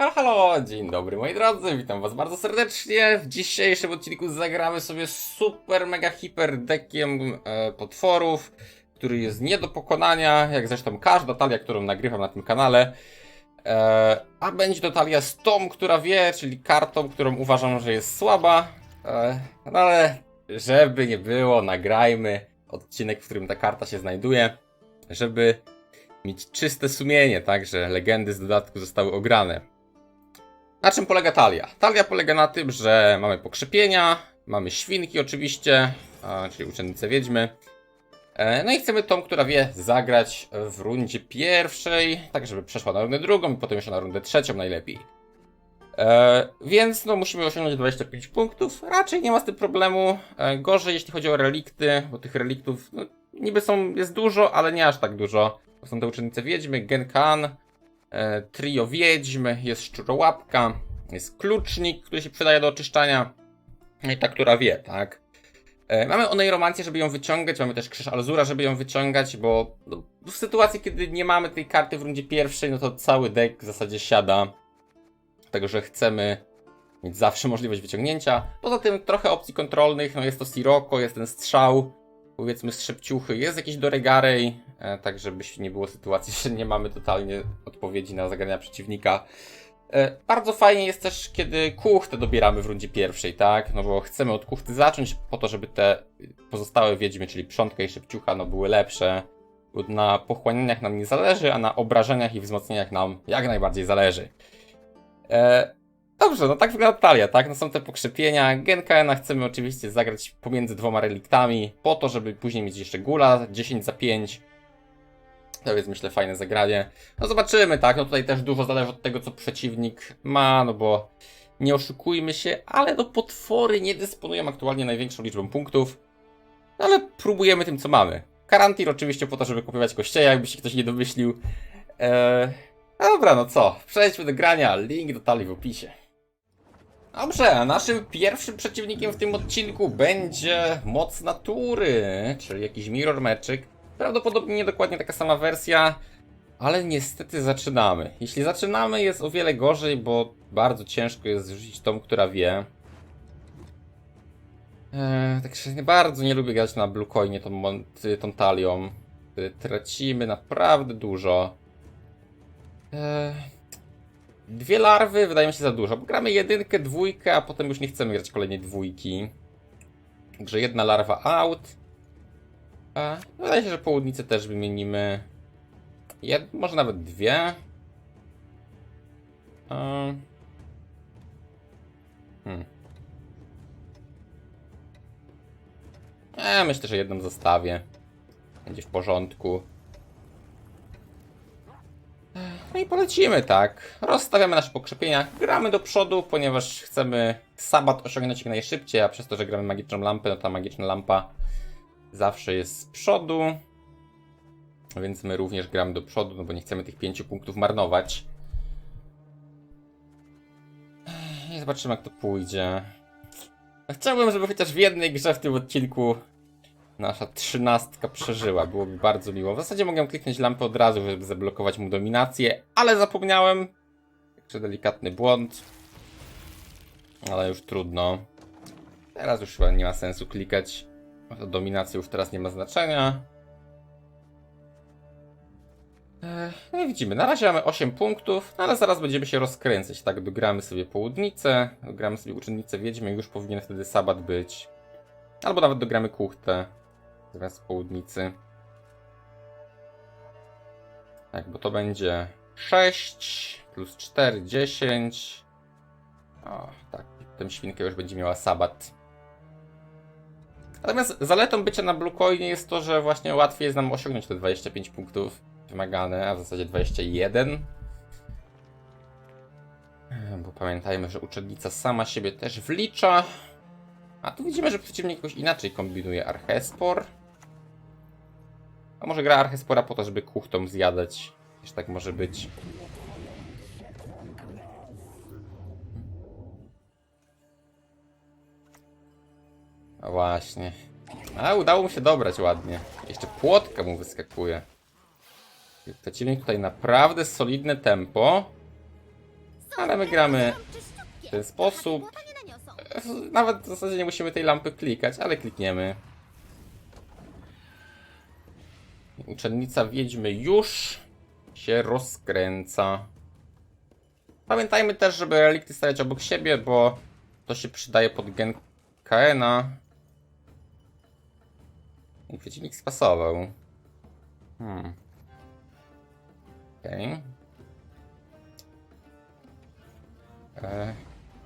Halo, halo, dzień dobry moi drodzy, witam was bardzo serdecznie. W dzisiejszym odcinku zagramy sobie super mega hiper deckiem e, potworów, który jest nie do pokonania, jak zresztą każda talia, którą nagrywam na tym kanale. E, a będzie to talia z tą, która wie, czyli kartą, którą uważam, że jest słaba. E, no ale żeby nie było, nagrajmy odcinek, w którym ta karta się znajduje, żeby mieć czyste sumienie, tak, że legendy z dodatku zostały ograne. Na czym polega talia? Talia polega na tym, że mamy pokrzepienia, mamy świnki oczywiście, czyli uczennice wiedźmy. E, No i chcemy tą, która wie, zagrać w rundzie pierwszej, tak żeby przeszła na rundę drugą i potem jeszcze na rundę trzecią najlepiej. E, więc no musimy osiągnąć 25 punktów. Raczej nie ma z tym problemu. E, gorzej jeśli chodzi o relikty, bo tych reliktów no, niby są, jest dużo, ale nie aż tak dużo. To są te uczennice wiedźmy, Genkan, e, trio wiedźm, jest szczurołapka, jest klucznik, który się przydaje do oczyszczania. No i ta, która wie, tak. E, mamy onej romancję, żeby ją wyciągać, mamy też krzyż Alzura, żeby ją wyciągać, bo no, w sytuacji, kiedy nie mamy tej karty w rundzie pierwszej, no to cały deck w zasadzie siada. Tego, że chcemy mieć zawsze możliwość wyciągnięcia. Poza tym trochę opcji kontrolnych, no jest to Sirocco, jest ten strzał, powiedzmy strzepciuchy, jest jakiś Doregarej, tak żeby nie było sytuacji, że nie mamy totalnie odpowiedzi na zagrania przeciwnika. E, bardzo fajnie jest też, kiedy kuchtę dobieramy w rundzie pierwszej, tak? No bo chcemy od kuchty zacząć po to, żeby te pozostałe wiedźmy, czyli przątka i szepciucha, no były lepsze. Na pochłanianiach nam nie zależy, a na obrażeniach i wzmocnieniach nam jak najbardziej zależy. E, dobrze, no tak wygląda talia, tak? No są te pokrzepienia. Genkana chcemy oczywiście zagrać pomiędzy dwoma reliktami, po to, żeby później mieć jeszcze gula 10 za 5. To jest myślę fajne zagranie. No zobaczymy, tak? No tutaj też dużo zależy od tego, co przeciwnik ma, no bo nie oszukujmy się, ale no potwory nie dysponują aktualnie największą liczbą punktów. No ale próbujemy tym, co mamy. Karantir oczywiście po to, żeby kopiować kościeja, jakby się ktoś nie domyślił. Eee, dobra, no co? Przejdźmy do grania. Link do talii w opisie. Dobrze, a naszym pierwszym przeciwnikiem w tym odcinku będzie moc natury, czyli jakiś mirror meczyk. Prawdopodobnie nie dokładnie taka sama wersja, ale niestety zaczynamy. Jeśli zaczynamy jest o wiele gorzej, bo bardzo ciężko jest zrzucić tą, która wie. Eee, także bardzo nie lubię grać na Blue Coinie tą, tą talią. Tracimy naprawdę dużo. Eee, Dwie larwy wydają się za dużo, bo gramy jedynkę, dwójkę, a potem już nie chcemy grać kolejnej dwójki. Także jedna larwa out. A, wydaje się, że południce też wymienimy. Jed, może nawet dwie. A, hmm. E, myślę, że jedną zostawię. Będzie w porządku. No i polecimy, tak. Rozstawiamy nasze pokrzepienia, gramy do przodu, ponieważ chcemy sabat osiągnąć jak najszybciej, a przez to, że gramy magiczną lampę, no ta magiczna lampa zawsze jest z przodu. Więc my również gramy do przodu, no bo nie chcemy tych pięciu punktów marnować. I zobaczymy jak to pójdzie. Chciałbym, żeby chociaż w jednej grze w tym odcinku nasza trzynastka przeżyła. Byłoby bardzo miło. W zasadzie mogłem kliknąć lampę od razu, żeby zablokować mu dominację, ale zapomniałem. Także delikatny błąd. Ale już trudno. Teraz już chyba nie ma sensu klikać. Dominacja już teraz nie ma znaczenia. No i widzimy, na razie mamy 8 punktów, no ale zaraz będziemy się rozkręcać, tak? Dogramy sobie południcę, dogramy sobie uczennicę wiedźmy, już powinien wtedy sabat być. Albo nawet dogramy kuchtę zamiast południcy. Tak, bo to będzie 6 plus 4, 10. O, tak, tę świnkę już będzie miała sabat. Natomiast zaletą bycia na Blue Coinie jest to, że właśnie łatwiej jest nam osiągnąć te 25 punktów wymagane, a w zasadzie 21. Bo pamiętajmy, że uczennica sama siebie też wlicza. A tu widzimy, że przeciwnik jakoś inaczej kombinuje Archespor. A może gra Archespora po to, żeby kuchtą zjadać. Też tak może być. Właśnie. A, udało mu się dobrać ładnie. Jeszcze płotka mu wyskakuje. Przeciwnik tutaj naprawdę solidne tempo. Ale my gramy w ten sposób. Nawet w zasadzie nie musimy tej lampy klikać, ale klikniemy. Uczennica Wiedźmy już się rozkręca. Pamiętajmy też, żeby relikty stawiać obok siebie, bo to się przydaje pod gen KN-a. I przeciwnik spasował. Hmm. Okej. E,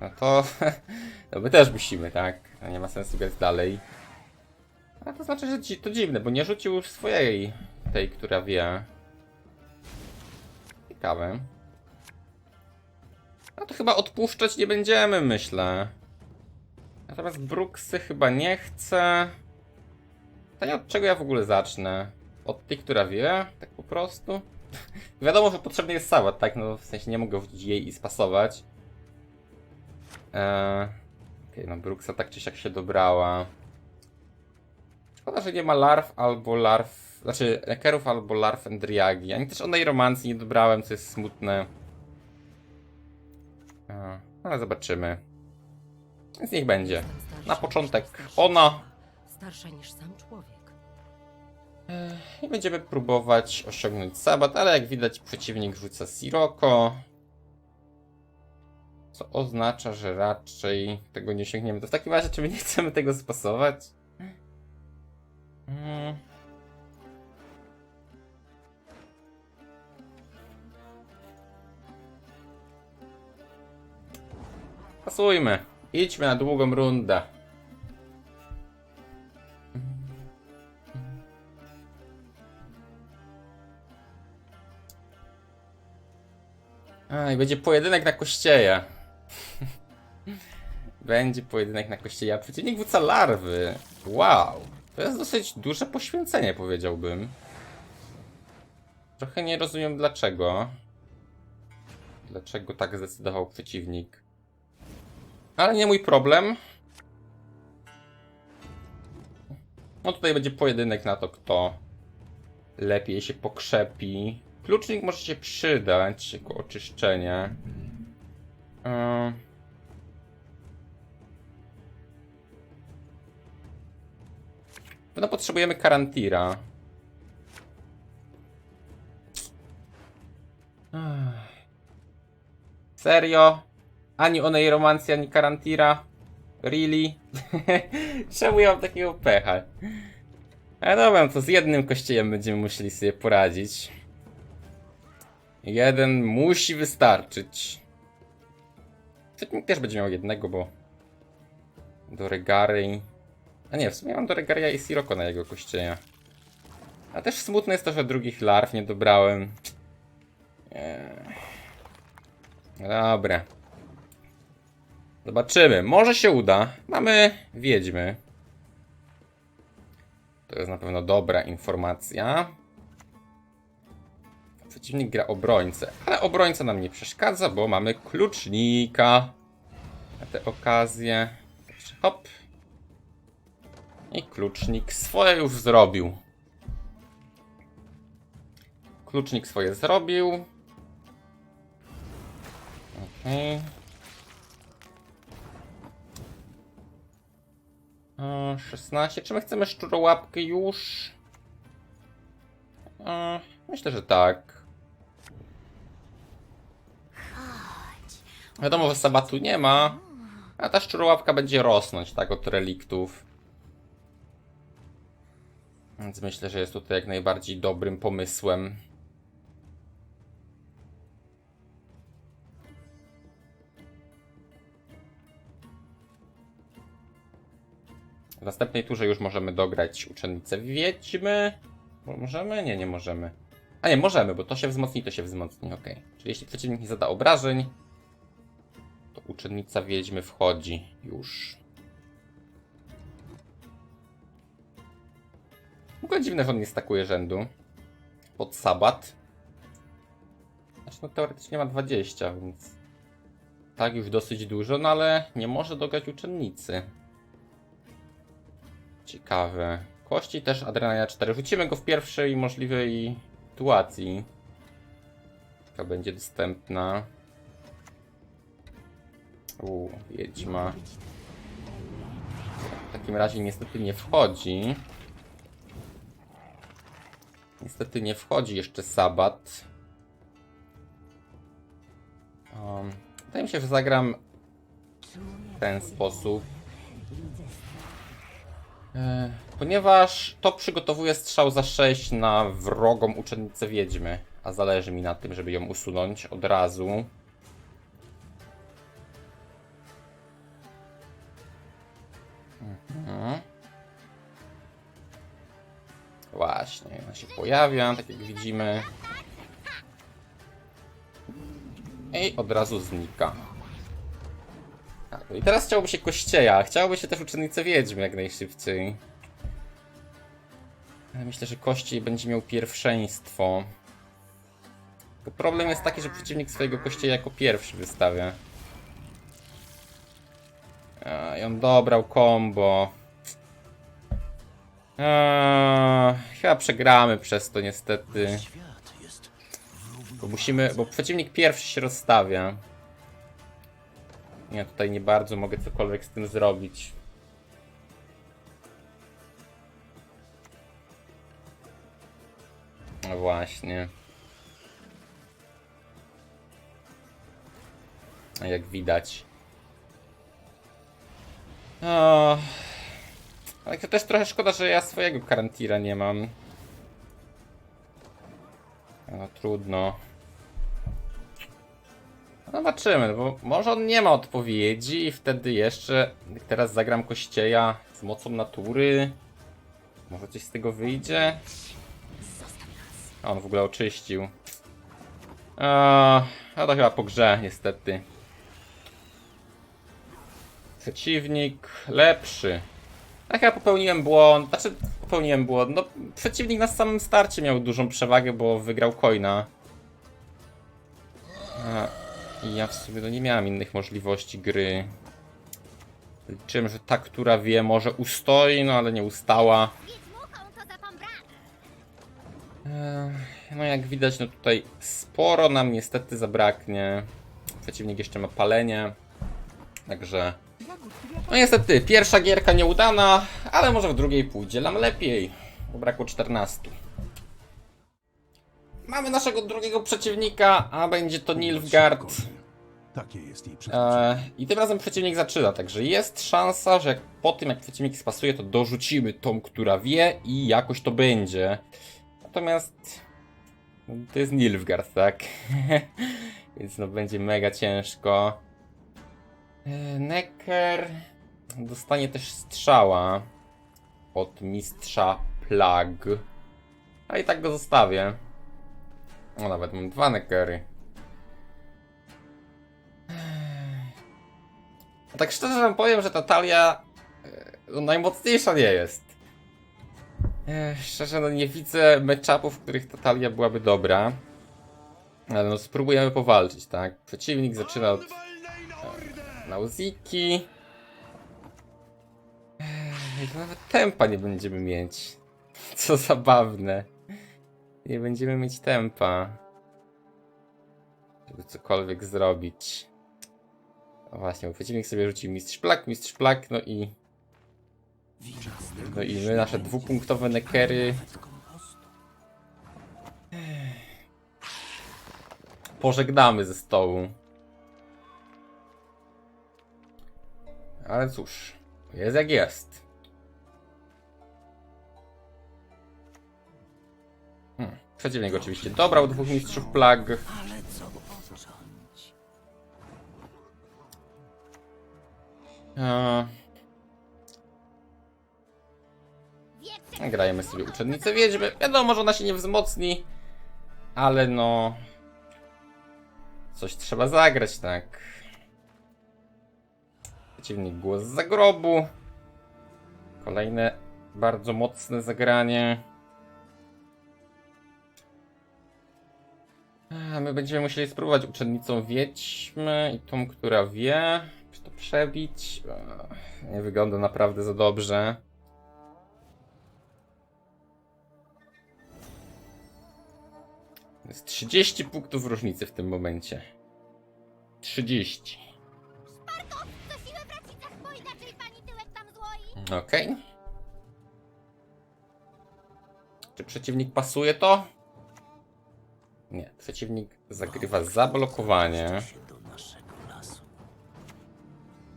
No to, to my też musimy, tak? No Nie ma sensu grać dalej. A to znaczy, że to dziwne, bo nie rzucił już swojej, tej, która wie. Ciekawe. No to chyba odpuszczać nie będziemy, myślę. Natomiast Brooksy chyba nie chcę. Pytanie od czego ja w ogóle zacznę? Od tej, która wie? Tak po prostu? Wiadomo, że potrzebny jest sabat, tak? No w sensie nie mogę wrzucić jej i spasować. Eee, Okej, no Brooksa tak czy siak się dobrała. Szkoda, że nie ma larw albo larw, znaczy lekerów albo larw Endriagi. Ani też onej romancji nie dobrałem, co jest smutne. Eee, ale zobaczymy. Więc niech będzie. Na początek ona. Starsza niż sam człowiek. I będziemy próbować osiągnąć sabat, ale jak widać przeciwnik rzuca Siroko. Co oznacza, że raczej tego nie osiągniemy. To w takim razie, czy my nie chcemy tego spasować? Mm. Pasujmy. Idźmy na długą rundę. A, i będzie pojedynek na kościeje. będzie pojedynek na kościeje, a przeciwnik wrzuca larwy. Wow. To jest dosyć duże poświęcenie, powiedziałbym. Trochę nie rozumiem dlaczego. Dlaczego tak zdecydował przeciwnik. Ale nie mój problem. No tutaj będzie pojedynek na to, kto lepiej się pokrzepi. Klucznik może się przydać jako oczyszczenie. Ym. No potrzebujemy karantira. Serio? Ani onej romancji, ani karantira? Really? Czemu ja mam takiego pecha? Ale dobra, no to z jednym kościejem będziemy musieli sobie poradzić. Jeden musi wystarczyć. Przeciwnik też będzie miał jednego, bo do Regary. A nie, w sumie mam do Regaria i Siroko na jego kościeja. A też smutne jest to, że drugich larw nie dobrałem. Eee. Dobra. Zobaczymy. Może się uda. Mamy wiedźmy. To jest na pewno dobra informacja. Przeciwnik gra obrońcę, ale obrońca nam nie przeszkadza, bo mamy klucznika. Na tę okazję. Hop. I klucznik swoje już zrobił. Klucznik swoje zrobił. Okej. Okay. 16. Czy my chcemy szczurołapkę już? Myślę, że tak. Wiadomo, że sabatu nie ma, a ta szczurołapka będzie rosnąć, tak, od reliktów. Więc myślę, że jest tutaj jak najbardziej dobrym pomysłem. W następnej turze już możemy dograć uczennicę Wiedźmy. Mo- Możemy? Nie, nie możemy. A nie, możemy, bo to się wzmocni, to się wzmocni, ok. Czyli jeśli przeciwnik nie zada obrażeń, uczennica Wiedźmy wchodzi już. W ogóle dziwne, że on nie stakuje rzędu. Pod sabat. Znaczy, no teoretycznie ma 20, więc... Tak, już dosyć dużo, no ale nie może dograć uczennicy. Ciekawe. Kości też adrenalina 4. Rzucimy go w pierwszej możliwej sytuacji. Jaka będzie dostępna. U, wiedźma. W takim razie niestety nie wchodzi. Niestety nie wchodzi jeszcze sabat. Um, wydaje mi się, że zagram w ten sposób. E, Ponieważ to przygotowuje strzał za 6 na wrogą uczennicę wiedźmy, a zależy mi na tym, żeby ją usunąć od razu. Się pojawia, tak jak widzimy. I od razu znika. Tak, no i teraz chciałoby się kościeja, chciałoby się też uczennicę wiedźmy jak najszybciej. Myślę, że kościej będzie miał pierwszeństwo. Tylko problem jest taki, że przeciwnik swojego kościeja jako pierwszy wystawia. I on dobrał combo. Eee, chyba przegramy przez to niestety. Bo musimy, bo przeciwnik pierwszy się rozstawia. Ja tutaj nie bardzo mogę cokolwiek z tym zrobić. No właśnie. A jak widać. O, ale to też trochę szkoda, że ja swojego karantira nie mam. No trudno. No Zobaczymy, bo może on nie ma odpowiedzi i wtedy jeszcze teraz zagram kościeja z mocą natury. Może coś z tego wyjdzie? A on w ogóle oczyścił. A, a to chyba po grze, niestety. Przeciwnik lepszy. A chyba popełniłem błąd. Znaczy, popełniłem błąd. No, przeciwnik na samym starcie miał dużą przewagę, bo wygrał coina. A, ja w sumie no, nie miałem innych możliwości gry. Liczyłem, że ta, która wie, może ustoi, no ale nie ustała. No jak widać, no tutaj sporo nam niestety zabraknie. Przeciwnik jeszcze ma palenie. Także... No niestety, pierwsza gierka nieudana, ale może w drugiej pójdzie nam lepiej. Bo brakło 14. Mamy naszego drugiego przeciwnika, a będzie to Nilfgaard. Takie jest jej. E, I tym razem przeciwnik zaczyna, także jest szansa, że po tym jak przeciwnik spasuje, to dorzucimy tą, która wie i jakoś to będzie. Natomiast to jest Nilfgaard, tak? Więc no będzie mega ciężko. E, Necker dostanie też strzała od mistrza plag. A i tak go zostawię. O, nawet mam dwa Neckery. A tak szczerze wam powiem, że ta talia e, no, najmocniejsza nie jest. E, szczerze, no nie widzę matchupów, w których ta talia byłaby dobra. Ale no spróbujemy powalczyć, tak? Przeciwnik zaczyna od e, Nauziki. Nawet tempa nie będziemy mieć. Co zabawne. Nie będziemy mieć tempa. Żeby cokolwiek zrobić. No właśnie, bo przeciwnik sobie rzucił mistrz plak, mistrz plak, no i... No i my nasze dwupunktowe nekery... Pożegnamy ze stołu. Ale cóż, jest jak jest. Hmm. Przeciwnik oczywiście dobrał dwóch mistrzów plag. Eee, Grajemy sobie uczennicę wiedźmy. Wiadomo, że ona się nie wzmocni, ale no. Coś trzeba zagrać, tak. Przeciwnik głos z zagrobu. Kolejne bardzo mocne zagranie. My będziemy musieli spróbować uczennicą wiedźmy i tą, która wie. Czy to przebić? Nie wygląda naprawdę za dobrze. Jest 30 punktów różnicy w tym momencie. 30. Okej. Czy przeciwnik pasuje to? Nie, przeciwnik zagrywa zablokowanie.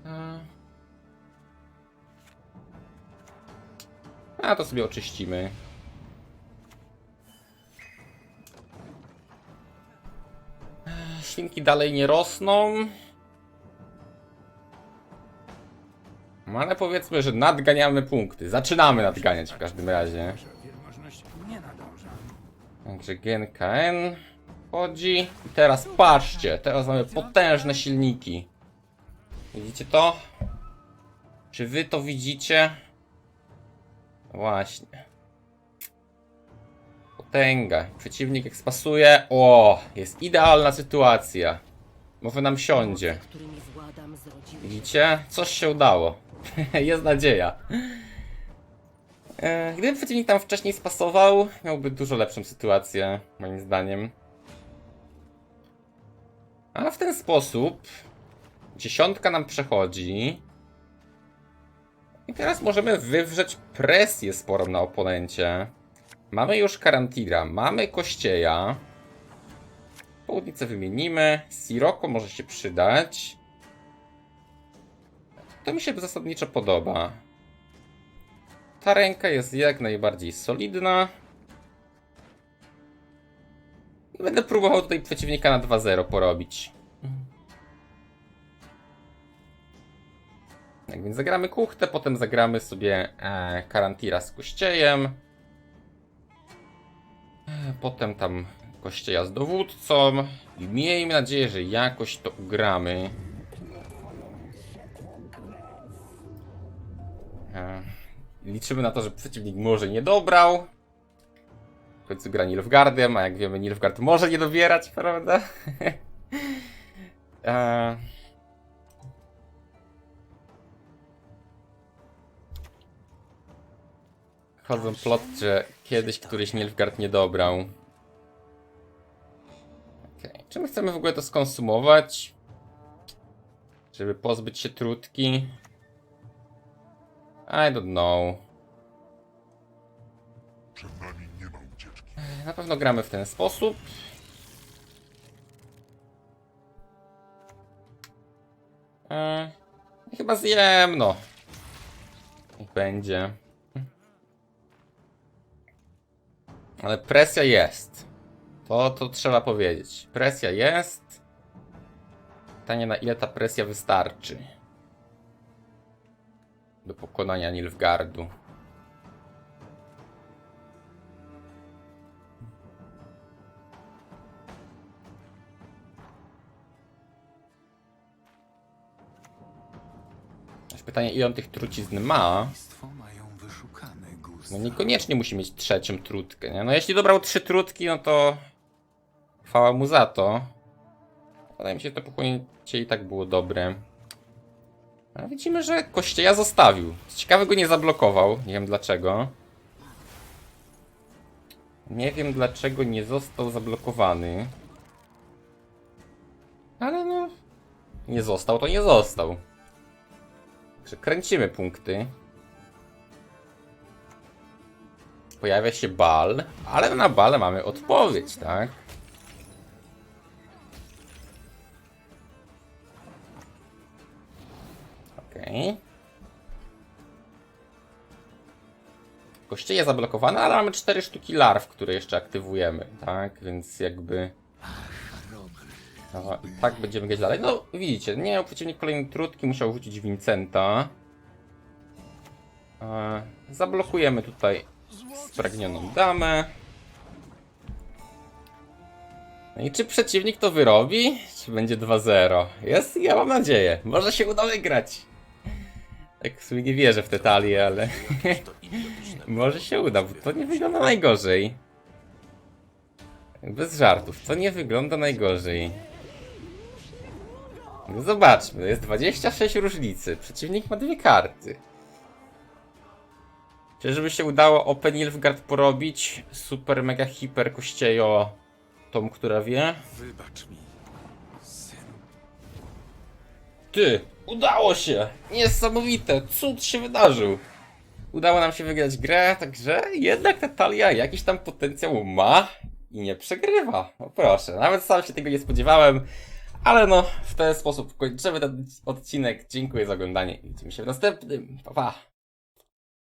A. A to sobie oczyścimy. Świnki dalej nie rosną. Ale powiedzmy, że nadganiamy punkty. Zaczynamy nadganiać w każdym razie. Także GNKN chodzi. I teraz patrzcie, teraz mamy potężne silniki. Widzicie to? Czy wy to widzicie? Właśnie. Potęga. Przeciwnik ekspasuje. O, jest idealna sytuacja. Może nam siądzie. Widzicie? Coś się udało. Jest nadzieja. E, Gdyby przeciwnik tam wcześniej spasował, miałby dużo lepszą sytuację, moim zdaniem. A w ten sposób dziesiątka nam przechodzi. I teraz możemy wywrzeć presję sporą na oponencie. Mamy już Karantira, mamy Kościeja. Południcę wymienimy. Siroko może się przydać. To mi się zasadniczo podoba. Ta ręka jest jak najbardziej solidna. Będę próbował tutaj przeciwnika na 2-0 porobić. Tak więc zagramy kuchtę, potem zagramy sobie e, Karantira z Kościejem. E, Potem tam Kościeja z dowódcą. I miejmy nadzieję, że jakoś to ugramy. Liczymy na to, że przeciwnik może nie dobrał. W końcu gra Nilfgaardem, a jak wiemy Nilfgaard może nie dobierać, prawda? e... Chodzą plot, że kiedyś któryś Nilfgaard nie dobrał. Okej, Czy my chcemy w ogóle to skonsumować? Żeby pozbyć się trutki? I don't know. Przed nami nie ma ucieczki. Na pewno gramy w ten sposób. Eee, chyba zjem, no. Niech będzie. Ale presja jest. To, to trzeba powiedzieć. Presja jest. Pytanie na ile ta presja wystarczy. Do pokonania Nilfgardu. Pytanie, ile on tych trucizn ma? No niekoniecznie musi mieć trzecią trutkę, nie? No jeśli dobrał trzy trutki, no to chwała mu za to. Wydaje mi się, że to pochłonięcie i tak było dobre. Widzimy, że Kościeja zostawił. Ciekawe go nie zablokował. Nie wiem dlaczego. Nie wiem dlaczego nie został zablokowany. Ale no... Nie został, to nie został. Także kręcimy punkty. Pojawia się bal, ale na bale mamy odpowiedź, tak? Okej. Kościeje zablokowane, ale mamy cztery sztuki larw, które jeszcze aktywujemy, tak? Więc jakby... No, tak będziemy grać dalej. No, widzicie, nie miał przeciwnik kolejnej trutki, musiał rzucić Vincenta. E, zablokujemy tutaj spragnioną damę. No i czy przeciwnik to wyrobi? Czy będzie 2-0? Jest, ja mam nadzieję. Może się uda wygrać. Tak w sumie nie wierzę w te talie, ale może się uda, bo to nie wygląda najgorzej. Bez żartów, to nie wygląda najgorzej. No zobaczmy, jest 26 różnicy. Przeciwnik ma dwie karty. Czyżby się udało Open Nilfgaard porobić? Super, mega, hiper, kościejo. Tom, która wie? Wybacz mi, syn. Ty! Udało się! Niesamowite! Cud się wydarzył! udało nam się wygrać grę, także jednak Natalia jakiś tam potencjał ma i nie przegrywa. No proszę, nawet sam się tego nie spodziewałem. Ale no, w ten sposób kończymy ten odcinek. Dziękuję za oglądanie i widzimy się w następnym. Pa, pa.